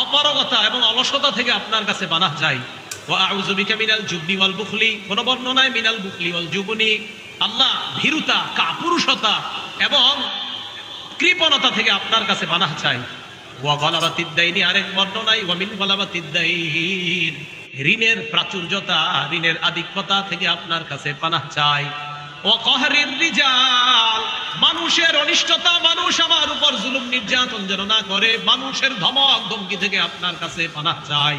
অপারগতা এবং অলসতা থেকে আপনার কাছে আউযু বিকা মিনাল ওয়াল বুখলি। বর্ণনায় মিনাল বুখলি ওয়াল আল্লাহ ভীরুতা, কাপুরুষতা এবং কৃপণতা থেকে আপনার কাছে চাই। ওয়া গলাবাতিদ্দাইনি আরেক বর্ণনায়, ওয়া মিন গলাবাতিদ্দাইন ঋণের প্রাচুর্যতা, ঋণের আধিক্যতা থেকে আপনার কাছে পানাহ চাই। ও কহরির রিজাল, মানুষের অনিষ্টতা, মানুষ আমার নির্যাতন যেন না করে মানুষের ধমক ধমকি থেকে আপনার কাছে পানা চাই।